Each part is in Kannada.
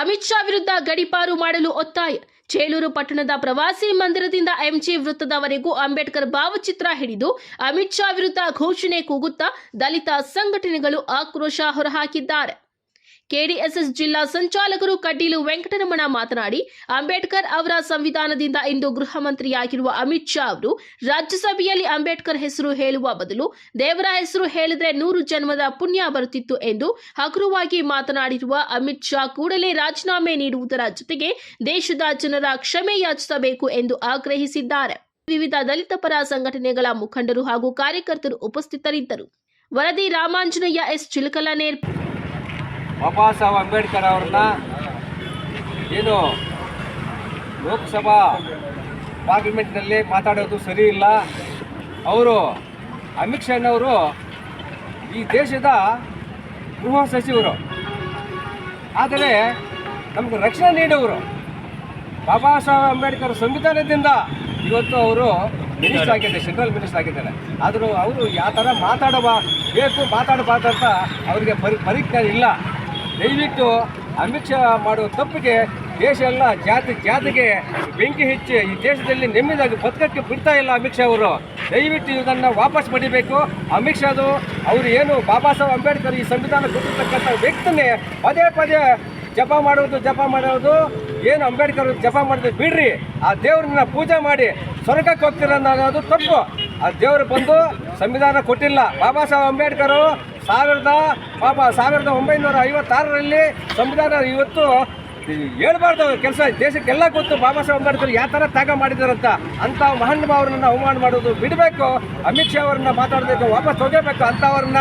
ಅಮಿತ್ ಶಾ ವಿರುದ್ಧ ಗಡಿಪಾರು ಮಾಡಲು ಒತ್ತಾಯ. ಚೇಲೂರು ಪಟ್ಟಣದ ಪ್ರವಾಸಿ ಮಂದಿರದಿಂದ ಎಂಜಿ ವೃತ್ತದವರೆಗೂ ಅಂಬೇಡ್ಕರ್ ಭಾವಚಿತ್ರ ಹಿಡಿದು ಅಮಿತ್ ಶಾ ವಿರುದ್ಧ ಘೋಷಣೆ ಕೂಗುತ್ತಾ ದಲಿತ ಸಂಘಟನೆಗಳು ಆಕ್ರೋಶ ಹೊರಹಾಕಿದ್ದಾರೆ. ಕೆಡಿಎಸ್ಎಸ್ ಜಿಲ್ಲಾ ಸಂಚಾಲಕರು ಕಟೀಲು ವೆಂಕಟರಮಣ ಮಾತನಾಡಿ, ಅಂಬೇಡ್ಕರ್ ಅವರ ಸಂವಿಧಾನದಿಂದ ಇಂದು ಗೃಹ ಮಂತ್ರಿಯಾಗಿರುವ ಅಮಿತ್ ಶಾ ಅವರು ರಾಜ್ಯಸಭೆಯಲ್ಲಿ ಅಂಬೇಡ್ಕರ್ ಹೆಸರು ಹೇಳುವ ಬದಲು ದೇವರ ಹೆಸರು ಹೇಳಿದ್ರೆ ನೂರು ಜನ್ಮದ ಪುಣ್ಯ ಬರುತ್ತಿತ್ತು ಎಂದು ಹಗುರವಾಗಿ ಮಾತನಾಡಿರುವ ಅಮಿತ್ ಶಾ ಕೂಡಲೇ ರಾಜೀನಾಮೆ ನೀಡುವುದರ ಜೊತೆಗೆ ದೇಶದ ಜನರ ಕ್ಷಮೆ ಯಾಚಿಸಬೇಕು ಎಂದು ಆಗ್ರಹಿಸಿದ್ದಾರೆ. ವಿವಿಧ ದಲಿತ ಪರ ಸಂಘಟನೆಗಳ ಮುಖಂಡರು ಹಾಗೂ ಕಾರ್ಯಕರ್ತರು ಉಪಸ್ಥಿತರಿದ್ದರು. ವರದಿ ರಾಮಾಂಜನೇಯ ಎಸ್. ಚಿಲಕಲನೇರ್ ಬಾಬಾ ಸಾಹೇಬ್ ಅಂಬೇಡ್ಕರ್ ಅವ್ರನ್ನ ಏನು ಲೋಕಸಭಾ ಪಾರ್ಲಿಮೆಂಟ್ನಲ್ಲಿ ಮಾತಾಡೋದು ಸರಿ ಇಲ್ಲ. ಅವರು ಅಮಿತ್ ಅವರು ಈ ದೇಶದ ಗೃಹ ಸಚಿವರು. ಆದರೆ ನಮಗೆ ರಕ್ಷಣೆ ನೀಡೋರು ಬಾಬಾ ಸಾಹೇಬ್ ಅಂಬೇಡ್ಕರ್ ಸಂವಿಧಾನದಿಂದ ಇವತ್ತು ಅವರು ಮಿನಿಸ್ಟರ್ ಆಗಿದ್ದಾರೆ, ಸೆಂಟ್ರಲ್ ಮಿನಿಸ್ಟರ್ ಆಗಿದ್ದಾರೆ. ಆದರೂ ಅವರು ಯಾವ ಥರ ಮಾತಾಡಬಾ, ಬೇಕು ಮಾತಾಡಬಾರ್ದಂತ ಅವರಿಗೆ ಪರಿ, ಪರಿಜ್ಞಾನ ಇಲ್ಲ. ದಯವಿಟ್ಟು ಅಮಿತ್ ಶಾ ಮಾಡುವ ತಪ್ಪಿಗೆ ದೇಶ ಎಲ್ಲ ಜಾತಿ ಜಾತಿಗೆ ಬೆಂಕಿ ಹೆಚ್ಚಿ ಈ ದೇಶದಲ್ಲಿ ನೆಮ್ಮದಿಯಾಗಿ ಬದುಕಕ್ಕೆ ಬಿಡ್ತಾ ಇಲ್ಲ ಅಮಿತ್ ಶಾ ಅವರು. ದಯವಿಟ್ಟು ಇದನ್ನು ವಾಪಸ್ ಪಡಿಬೇಕು. ಅಮಿತ್ ಶಾದು ಅವರು ಏನು ಬಾಬಾ ಸಾಹೇಬ್ ಅಂಬೇಡ್ಕರ್ ಈ ಸಂವಿಧಾನ ಕೊಟ್ಟಿರ್ತಕ್ಕಂಥ ವ್ಯಕ್ತಿನೇ ಪದೇ ಪದೇ ಜಪ ಮಾಡೋದು ಜಪ ಮಾಡೋದು ಏನು ಅಂಬೇಡ್ಕರ್ ಜಪ ಮಾಡೋದು ಬಿಡ್ರಿ. ಆ ದೇವ್ರನ್ನ ಪೂಜೆ ಮಾಡಿ ಸ್ವರ್ಗಕ್ಕೆ ಹೋಗ್ತೀರ ಅನ್ನೋದು ತಪ್ಪು. ಆ ದೇವರು ಬಂದು ಸಂವಿಧಾನ ಕೊಟ್ಟಿಲ್ಲ. ಬಾಬಾ ಸಾಹೇಬ್ ಅಂಬೇಡ್ಕರು ಸಾವಿರದ, ಪಾಪ ಸಾವಿರದ ಒಂಬೈನೂರ ಐವತ್ತಾರರಲ್ಲಿ ಸಂವಿಧಾನ ಇವತ್ತು ಹೇಳ್ಬಾರ್ದು ಕೆಲಸ. ದೇಶಕ್ಕೆಲ್ಲ ಗೊತ್ತು ಬಾಬಾ ಸಾಹೇಬ್ ಅಂಬೇಡ್ಕರ್ ಯಾವ ಥರ ತ್ಯಾಗ ಮಾಡಿದಾರಂತ ಅಂಥ ಮಹಾನ್ ಅವರನ್ನ ಅವಮಾನ ಮಾಡೋದು ಬಿಡಬೇಕು. ಅಮಿತ್ ಶಾ ಅವರನ್ನ ಮಾತಾಡಬೇಕು ವಾಪಸ್ ಹೋಗಬೇಕು. ಅಂಥವ್ರನ್ನ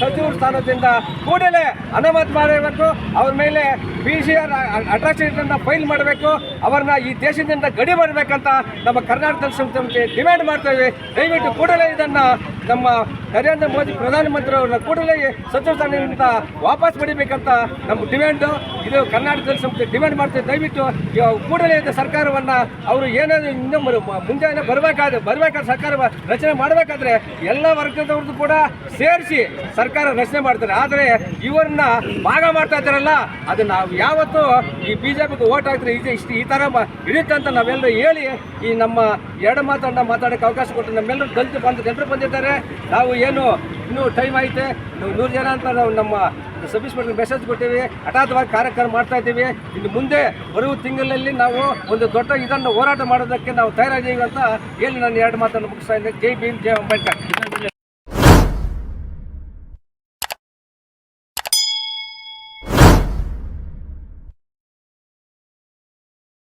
ಸಚಿವ ಸ್ಥಾನದಿಂದ ಕೂಡಲೇ ಅನಾಮತ್ ಮಾಡಬೇಕು. ಅವ್ರ ಮೇಲೆ B C R attraction file ಮಾಡಬೇಕು. ಅವ್ರನ್ನ ಈ ದೇಶದಿಂದ ಗಡಿ ಮಾಡಬೇಕಂತ ನಮ್ಮ ಕರ್ನಾಟಕ ಸಂಸ್ಥೆ ಡಿಮ್ಯಾಂಡ್ ಮಾಡ್ತೇವೆ ದಯವಿಟ್ಟು ಕೂಡಲೇ ಇದನ್ನು ನಮ್ಮ ನರೇಂದ್ರ ಮೋದಿ ಪ್ರಧಾನಮಂತ್ರಿ ಅವ್ರನ್ನ ಕೂಡಲೇ ಸಚಿವ ಸ್ಥಾನದಿಂದ ವಾಪಸ್ ಪಡಿಬೇಕಂತ ನಮ್ಮ ಡಿಮ್ಯಾಂಡು ಇದು ಕರ್ನಾಟಕ ಸಂಸ್ಥೆ ಡಿಮ್ಯಾಂಡ್ ಮಾಡ್ತೇವೆ ದಯವಿಟ್ಟು ಕೂಡಲೇ ಇದ್ದ ಸರ್ಕಾರವನ್ನು ಅವರು ಏನಾದರೂ ಇನ್ನೂ ಮುಂಜಾನೆ ಬರಬೇಕಾದ್ರೆ ಬರಬೇಕಾದ್ರೆ ಸರ್ಕಾರ ರಚನೆ ಮಾಡಬೇಕಾದ್ರೆ ಎಲ್ಲ ವರ್ಗದವ್ರದ್ದು ಕೂಡ ಸೇರಿಸಿ ಸರ್ಕಾರ ರಚನೆ ಮಾಡ್ತಾರೆ. ಆದರೆ ಇವರನ್ನ ಭಾಗ ಮಾಡ್ತಾ ಇದ್ದಾರಲ್ಲ, ಅದು ನಾವು ಯಾವತ್ತೂ ಈ ಬಿ ಜೆ ಓಟ್ ಹಾಕಿದ್ರೆ ಇದು ಇಷ್ಟು ಈ ಥರ ಹಿಡಿಯುತ್ತೆ ಅಂತ ನಾವೆಲ್ಲರೂ ಹೇಳಿ ಈ ನಮ್ಮ ಎರಡು ಮಾತನ್ನು ಮಾತಾಡೋಕ್ಕೆ ಅವಕಾಶ ಕೊಟ್ಟು ನಮ್ಮೆಲ್ಲರೂ ದಲಿತ ಬಂದು ಜನರು ಬಂದಿದ್ದಾರೆ. ನಾವು ಏನು? ಇನ್ನೂ ಟೈಮ್ ಐತೆ. ನಾವು ನೂರು ಜನ ಅಂತ ನಾವು ನಮ್ಮ ಸಬ್ ಇನ್ಸ್ಪೆಕ್ಟರ್ ಮೆಸೇಜ್ ಕೊಟ್ಟಿವಿ. ಹಠಾತ್ವಾಗಿ ಕಾರ್ಯಕ್ರಮ ಮಾಡ್ತಾ ಇದ್ದೀವಿ. ಇನ್ನು ಮುಂದೆ ಬರುವ ತಿಂಗಳಲ್ಲಿ ನಾವು ಒಂದು ದೊಡ್ಡ ಇದನ್ನು ಹೋರಾಟ ಮಾಡೋದಕ್ಕೆ ನಾವು ತಯಾರಾಗಿದ್ದೀವಿ ಅಂತ ಹೇಳಿ ನಾನು ಎರಡು ಮಾತನ್ನು ಮುಗಿಸ್ತಾ ಇದ್ದೇನೆ. ಜೈ ಭೀಮ್, ಜೈ ಅಂಬೇಡ್ಕರ್.